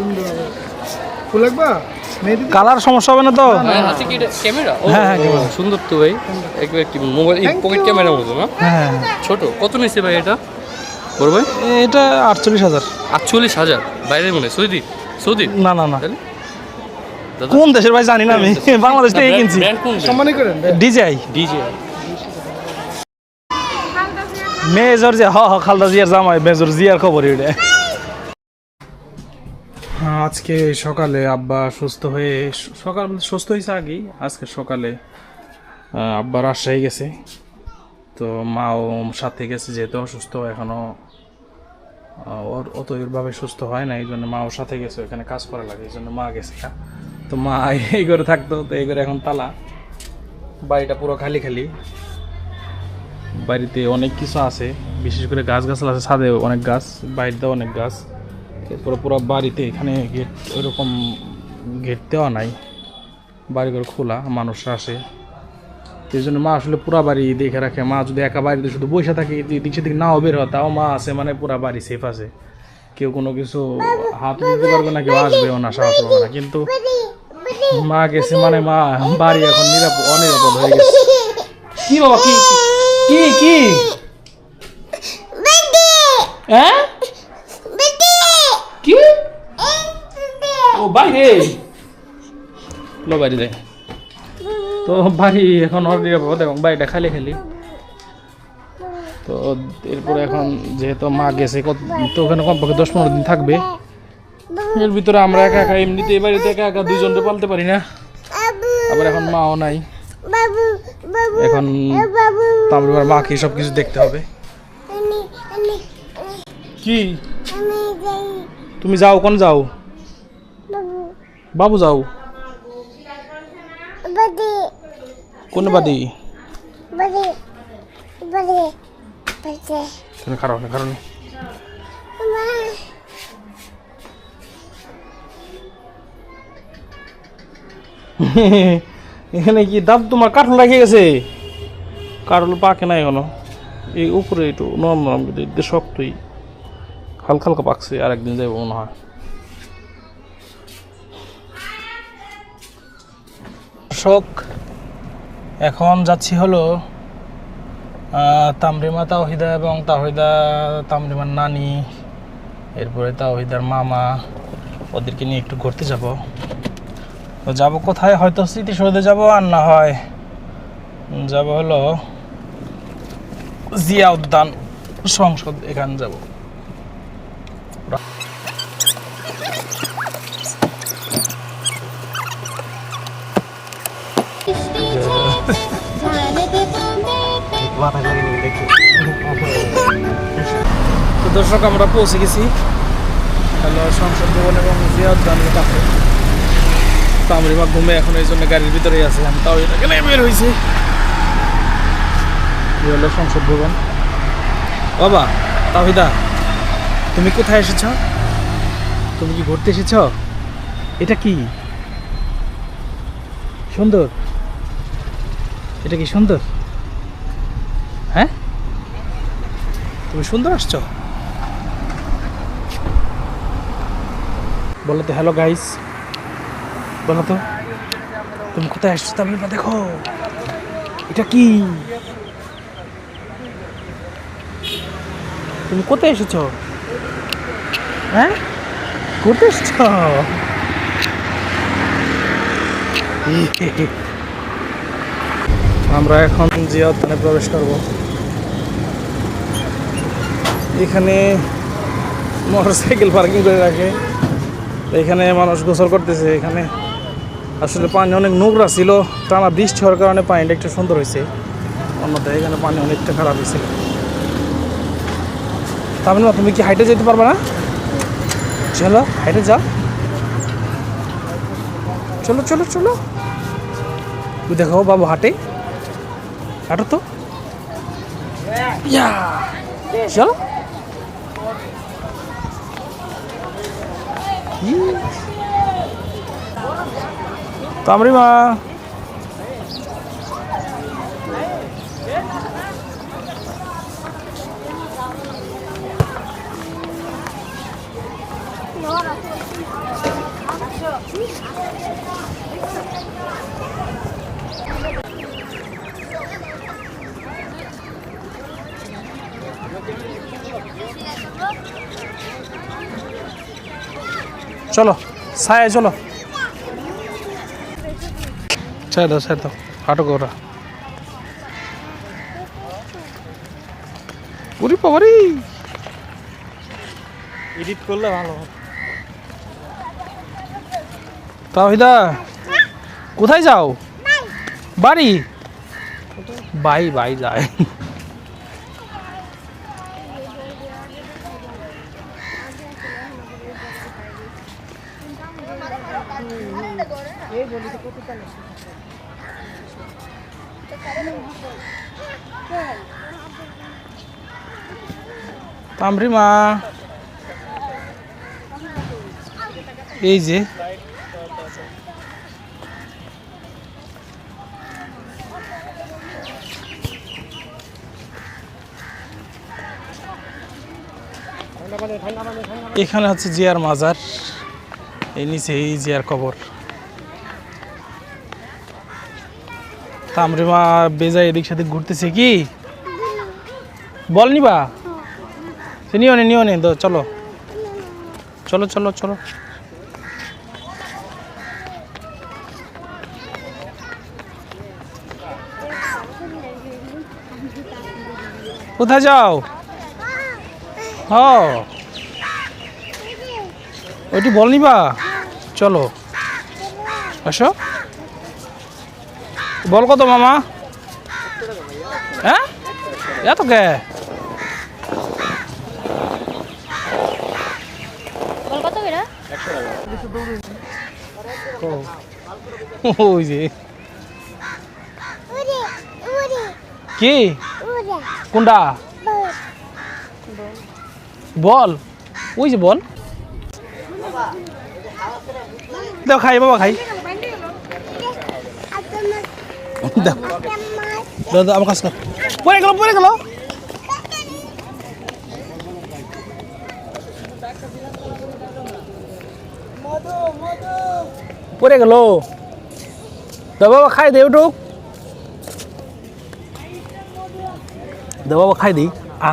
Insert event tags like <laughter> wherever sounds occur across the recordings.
সুন্দর ফুল লাগবা? কালার সমস্যা হবে না তো? হ্যাঁ কি ক্যামেরা? হ্যাঁ, হ্যাঁ, সুন্দর তো ভাই। একবার একটি মোবাইল পকেট ক্যামেরা মতো না? হ্যাঁ ছোট। কত নিচ্ছে ভাই এটা? বড় ভাই? এটা আটচল্লিশ হাজার। আটচল্লিশ হাজার। বাইরের মনে সৌদি? সৌদি? না না না। কোন দেশের ভাই জানি না আমি। বাংলাদেশ থেকে কিনছি। সম্মানই করেন ডিজাই ডিজে মেজর যে হ হ খালদা জিয়ার জামাই মেজর জিয়ার খবর এটা। আজকে সকালে আব্বা সুস্থ হয়ে সকাল বলতে সুস্থ হয়েছে আগেই আজকে সকালে আব্বা রাজশাহী গেছে। তো মাও সাথে গেছে যেহেতু অসুস্থ এখনও আহ, ওর অত ভাবে সুস্থ হয় না এই জন্য মাও সাথে গেছে এখানে কাজ করা লাগে এই জন্য মা গেছে তো মা <laughs> এই ঘরে থাকতো তো এই ঘরে এখন তালা। বাড়িটা পুরো খালি খালি। বাড়িতে অনেক কিছু আছে বিশেষ করে গাছ গাছলা আছে ছাদে অনেক গাছ বাড়িতে অনেক গাছ। এরপরে পুরো বাড়িতে এখানে গেট ওইরকম গেট দেওয়া নাই। বাড়িঘর খোলা মানুষরা আসে। এই জন্য মা আসলে পুরা বাড়ি দেখে রাখে। মা যদি একা বাড়িতে শুধু বসে থাকে এদিক সেদিক নাও বের হয় তাও মা আছে মানে পুরা বাড়ি সেফ আছে। কেউ কোনো কিছু হাত দিতে পারবে না কেউ আসবেও না সাহস পাবে না। কিন্তু মা গেছে মানে মা বাড়ি এখন নিরাপদ অনিরাপদ হয়ে গেছে। কি বাবা কি কি কি? হ্যাঁ কি ও বাইরে। লো বাড়ি দেয় তো বাড়ি এখন অনিরাপদ এবং বাড়িটা খালি খালি। তো এরপরে এখন যেহেতু মা গেছে কত- তো ওখানে কমপক্ষে দশ পনেরো দিন থাকবে। এর ভিতরে আমরা একা একা এমনিতে এই বাড়িতে একা একা দুইজনকে পালতে পারি না। আবার এখন মাও নাই। এখন তারপর মাকে সব কিছু দেখতে হবে। কি? তুমি যাও কোন যাও? বাবু যাও। কোন বাদি খারাপ না খারাপ এখানে কি দাঁত তোমার কাঠল রেখে গেছে? কাঠল পাকে না এখনও। এই উপরে একটু নরম নরম শক্তই। হালকা হালকা পাকছে আর একদিন যাইব মনে হয়। শোক এখন যাচ্ছি হলো তামরিমা তাওহিদা এবং তাওহিদা, তামরিমার নানি, এরপরে তাওহিদার মামা, ওদেরকে নিয়ে একটু ঘুরতে যাব। তো যাব কোথায়? হয়তো স্মৃতিসৌধে যাব আর না হয়, যাব হলো জিয়া উদ্যান সংসদ, এখানে যাব। তো দর্শক, আমরা পৌঁছে গেছি। হলো সংসদ ভবন এবং জিয়া উদ্যানের কাছে। তো আমরা ঘুমে এখন এই জন্য গাড়ির ভিতরেই আছে। আমি তাও এটা কেন বের হয়েছি। হলো সংসদ ভবন। বাবা, তাহিদা, তুমি কোথায় এসেছ? তুমি কি ঘুরতে এসেছ? এটা কি? সুন্দর। এটা কি সুন্দর? তুমি সুন্দর আসছো? বলো তো হ্যালো গাইস বলো তো, তুমি কোথায় আসছো তাহলে না দেখো। এটা কি? তুমি কোথায় এসেছ? হ্যাঁ? ঘুরতে এসেছ? <laughs> আমরা এখন জিয়া উদ্যানে প্রবেশ করব। এখানে মোটর সাইকেল পার্কিং করে রাখে। এখানে মানুষ গোসল করতেছে এখানে। আসলে পানি অনেক নোংরা ছিল, টানা বৃষ্টি হওয়ার কারণে পানিটা একটু সুন্দর হয়েছে। অন্যথায় এখানে পানি অনেকটা খারাপ হয়েছিল না তুমি কি হাইটে যেতে পারবে না? চলো, হাইটে যাও। চলো চলো চলো। তুই দেখো বাবু হাটে। হাঁটো তো। চলো। তামরিমা চলো ছায় চলো। ছেড়ে দাও ছেড়ে দাও হাঁটো ওরা উরি বাবারি এডিট করলে ভালো তাহিদা কোথায় যাও? বাড়ি? বাই বাই যায় তামরি মা এই যে। এখানে হচ্ছে জিয়ার মাজার। এই নিচে এই জিয়ার কবর। তামরিমা বেজা এদিক সেদিক ঘুরতেছে কি? বল নিবা। সে নিও নে নিও নে চলো। চলো চলো চলো। কোথায় যাও? হ। ওইটি বল নিবা? চলো। আসো। বল কত মামা? হ্যাঁ? এত কে বল কত করে ওই যে। কি? কোনটা? বল। ওই যে বল। দাও খাই বাবা খাই। দাও। আমার কাছে। পড়ে গেল পড়ে গেল। পড়ে গেল। বাবা খাই দে উঠুক। দাও বাবা খাই দিই আ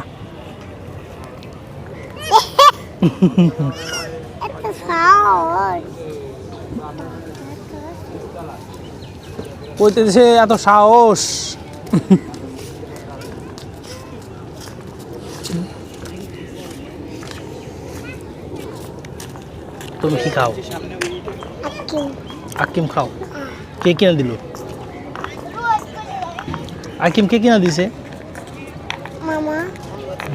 কইতেছে এত সাহস। তুমি কি খাও? আকিম খাও। কে কিনে দিল? আকিম কে কিনে দিছে? মামা।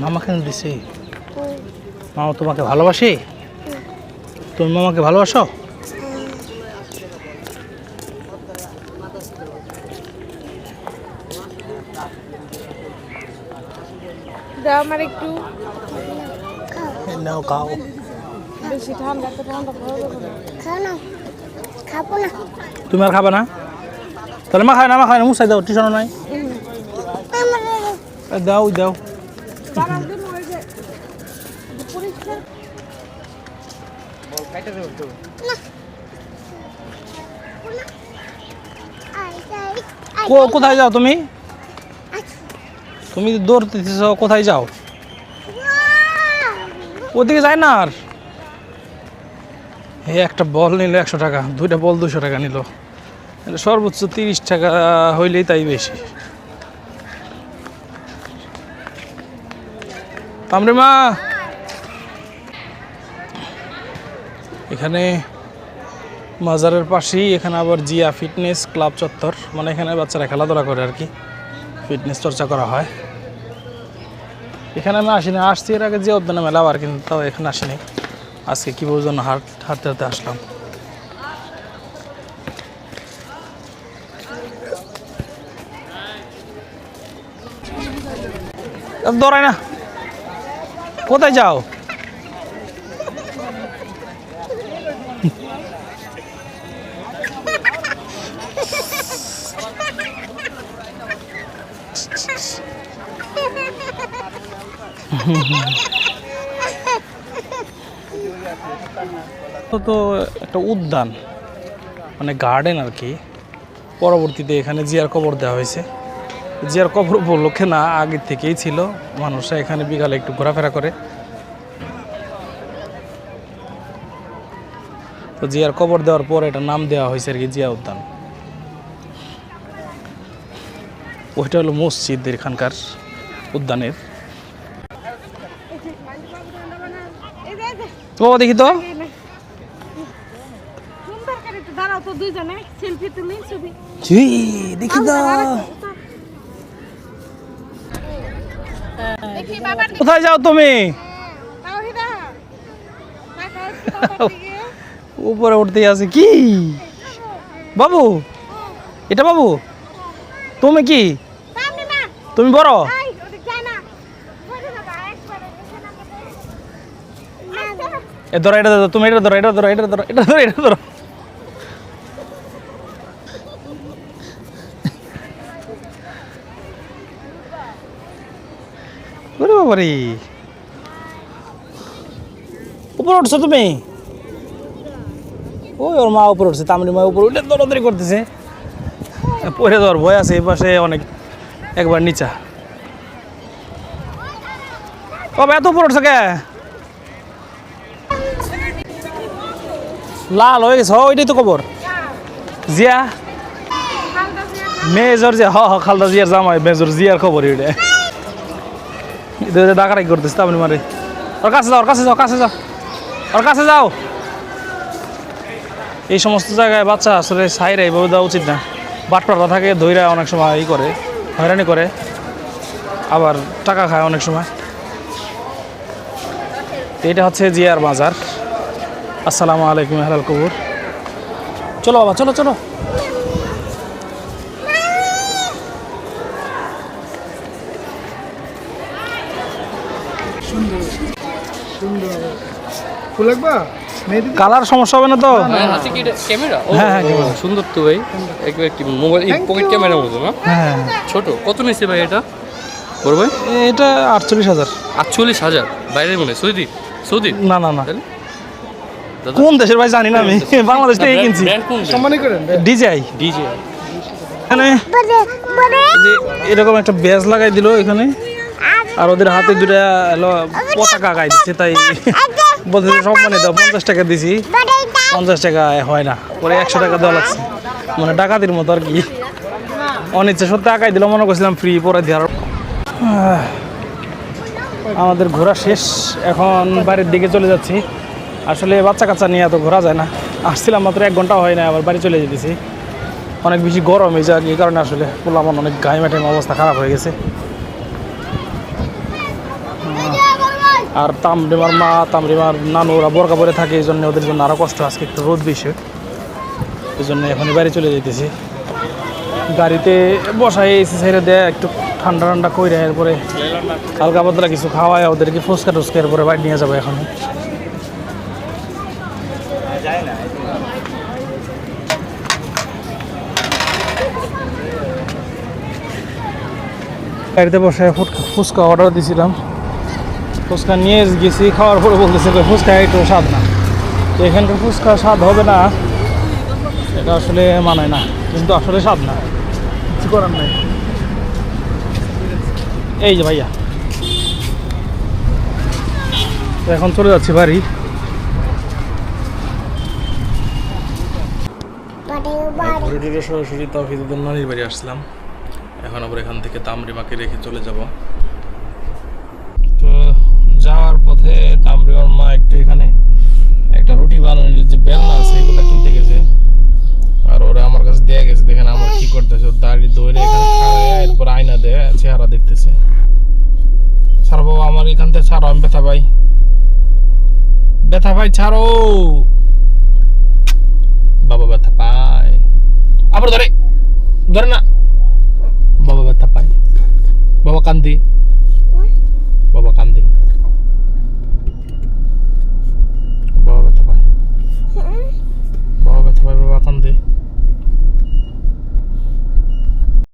মামা কিনে দিছে? মামা তোমাকে ভালোবাসে? তুমি মামাকে ভালোবাসো? দাও আমার একটু। নাও খাও। বেশি ঠান্ডা তো ঠান্ডা খাও না। তুমি আর খাবে না? তাহলে মা খায় না মা খায় না মুসাই দাও টিউশন নাই। দাও দাও। কোথায় যাও তুমি? তুমি দৌড়তেছ কোথায় যাও? ওদিকে যায় না আর? এই একটা বল নিল একশো টাকা, দুইটা বল দুশো টাকা নিল। সর্বোচ্চ তিরিশ টাকা হইলেই তাই বেশি। তামরে মা! এখানে মাজারের পাশেই, এখানে আবার জিয়া ফিটনেস ক্লাব চত্বর। মানে এখানে বাচ্চারা খেলাধুলা করে আর কি। ফিটনেস চর্চা করা হয়। এখানে আমি আসিনি, আসছি এর আগে যে উদ্যানে মেলা আবার কিন্তু তাও এখানে আসিনি। আজকে কী জন্য হাট হাঁটতে হাঁটতে আসলাম। দৌড়ায় না। কোথায় যাও? তো <laughs> তো একটা উদ্যান মানে গার্ডেন আর কি। পরবর্তীতে এখানে জিয়ার কবর দেওয়া হয়েছে। জিয়ার কবর উপলক্ষে না আগের থেকেই ছিল। মানুষরা এখানে বিকালে একটু ঘোরাফেরা করে। তো জিয়ার কবর দেওয়ার পর এটা নাম দেওয়া হয়েছে আর কি, জিয়া উদ্যান। ওইটা হলো মসজিদ এখানকার উদ্যানের। তো দেখি তো সুন্দর করে একটু দাঁড়াও তো ছি, দেখি কোথায় যাও তুমি? <laughs> উপরে উঠতে আছে কি? বাবু এটা বাবু? তুমি কি? তুমি বড়? এ ধরো এটা ধরো তুমি এটা ধরো এটা ধরো এটা ধরো এটা ধরো এটা ধরো। ওরে বাবারে উপরে উঠছো তুমি? ওই ওর মা উপরে উঠছে তামরি মা উপরে উঠে দৌড়াদৌড়ি করতেছে। পরে দেওয়ার ভয় আছে এই পাশে অনেক একবার নিচা। ও এত উপরে উঠছে কে? লাল হয়ে গেছে হ ওইটাই তো খবর। জিয়া? মেজর জিয়া হ হ খালদা জিয়ার জামাই মেজর জিয়ার খবর এটা ডাকারাই করতেছে তামনি মারে। ওর কাছে যাও, ওর কাছে যাও কাছে যাও। ওর কাছে যাও। এই সমস্ত জায়গায় বাচ্চা আসলে সাইরা এইভাবে দেওয়া উচিত না। বাটপাড়া থাকে ধৈরা অনেক সময় ই করে, হয়রানি করে। আবার টাকা খায় অনেক সময়। এটা হচ্ছে জিয়ার বাজার। আসসালামু আলাইকুম, হালাল কবুর। চলো বাবা, চলো চলো। ফুল লাগবা? কালার সমস্যা হবে না তো? হ্যাঁ ক্যামেরা হ্যাঁ, হ্যাঁ, সুন্দর তো ভাই। একবার কি মোবাইল পকেট you. ক্যামেরার মতো না? হ্যাঁ ছোট। কত নিচ্ছে ভাই এটা? বড় ভাই? এটা আটচল্লিশ হাজার। আটচল্লিশ হাজার? বাইরের মনে হয়। সৌদি? সৌদি? না না না। কোন দেশের ভাই জানি না আমি। বাংলাদেশ থেকে কিনছি। সম্মানই করেন ডিজাই ডিজে এখানে এরকম একটা ব্যাজ লাগাই দিল এখানে। আর ওদের হাতে দুটা পতাকা গাই দিচ্ছে তাই বলতে সম্মানে দাও পঞ্চাশ টাকা দিছি। পঞ্চাশ টাকা হয় না পরে একশো টাকা দেওয়া লাগছে। মানে ডাকাতির মতো আর কি। অনিচ্ছা সত্যি আঁকাই দিল, মনে করছিলাম ফ্রি পরে দেওয়ার। আমাদের ঘোরা শেষ, এখন বাড়ির দিকে চলে যাচ্ছি। আসলে বাচ্চা কাচ্চা নিয়ে এত ঘোরা যায় না। আসছিলাম মাত্র এক ঘণ্টা হয় না আবার বাড়ি চলে যেতেছি। অনেক বেশি গরম এই জায়গা এই কারণে আসলে পোলামন অনেক গায়ে মাঠে অবস্থা খারাপ হয়ে গেছে। আর তামরিমার মা, তামরিমার নানু ওরা বোরকা পরে থাকে, এই জন্য ওদের জন্য আরও কষ্ট, আজকে একটু রোদ বেশি। এই জন্য এখনই বাড়ি চলে যেতেছি গাড়িতে বসাই এসি সাইডে দেয়, একটু ঠান্ডা ঠান্ডা কইরা এরপরে হালকা পাতলা কিছু খাওয়ায়, ওদেরকে ফুচকা টুচকা এরপরে বাড়ি নিয়ে যাব এখন গাড়িতে বসে ফুচকা অর্ডার দিয়েছিলাম ফুচকা নিয়ে গেছি, খাওয়ার পরে বলতেছে যে ফুচকা একটু স্বাদ না। তো এখানকার ফুচকা স্বাদ হবে না, এটা আসলে মানায় না, কিন্তু আসলে স্বাদ না। কিছু করার নাই। এই যে ভাইয়া। এখন চলে যাচ্ছি বাড়ি। সরাসরি তৌহিদুদ্দিন নানির বাড়ি আসলাম। এখন আবার এখান থেকে তামরিমাকে রেখে চলে যাব। তামরিমার মা একটু এখানে একটা রুটি বানানোর যে বেলনা আছে এগুলো কিনতে গেছে আর ওরা আমার কাছে দিয়ে গেছে, দেখেন আমার কি করতেছে দাড়ি দৌড়ে এখানে খাড়ায় এরপর আয়না দেয়, চেহারা দেখতেছে। ছাড়ো বাবা, আমার এখান থেকে ছাড়ো, আমি ব্যথা পাই। ব্যথা পাই, ছাড়ো। বাবা ব্যথা পায়। আবার ধরে ধরে না। বাবা ব্যথা পায়। বাবা কান্দি।